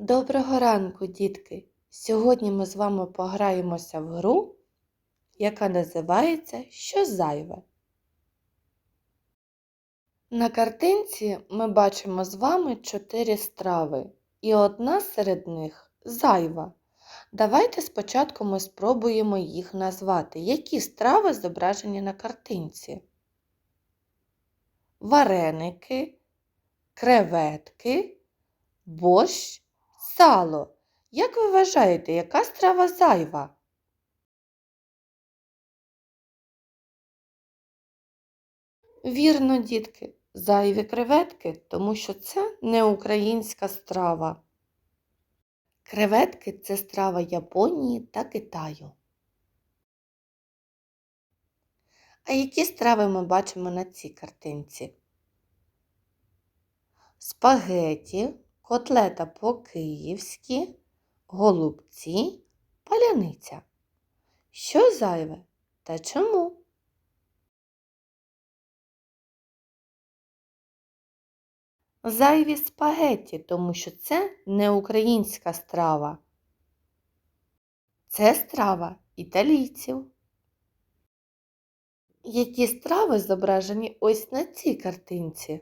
Доброго ранку, дітки! Сьогодні ми з вами пограємося в гру, яка називається Що зайве. На картинці ми бачимо з вами чотири страви, і одна серед них зайва. Давайте спочатку ми спробуємо їх назвати. Які страви зображені на картинці? Вареники, креветки, борщ, сало. Як ви вважаєте, яка страва зайва? Вірно, дітки, зайві креветки, тому що це не українська страва. Креветки це страва Японії та Китаю. А які страви ми бачимо на цій картинці? Спагеті, котлета по-київськи, голубці, паляниця. Що зайве та чому? Зайві спагетті, тому що це не українська страва. Це страва італійців. Які страви зображені ось на цій картинці?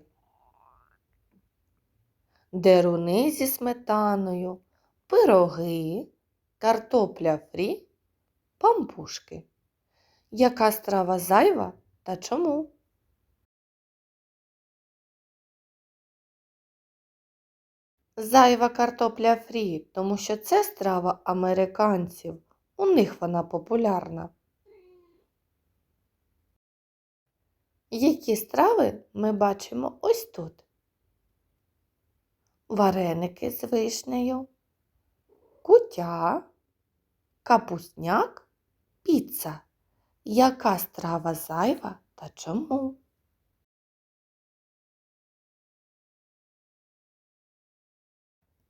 Деруни зі сметаною, пироги, картопля фрі, пампушки. Яка страва зайва та чому? Зайва картопля фрі, тому що це страва американців. У них вона популярна. Які страви ми бачимо ось тут? Вареники з вишнею, кутя, капусняк, піца. Яка страва зайва та чому?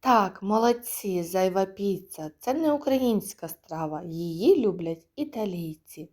Так, молодці, зайва піца. Це не українська страва, її люблять італійці.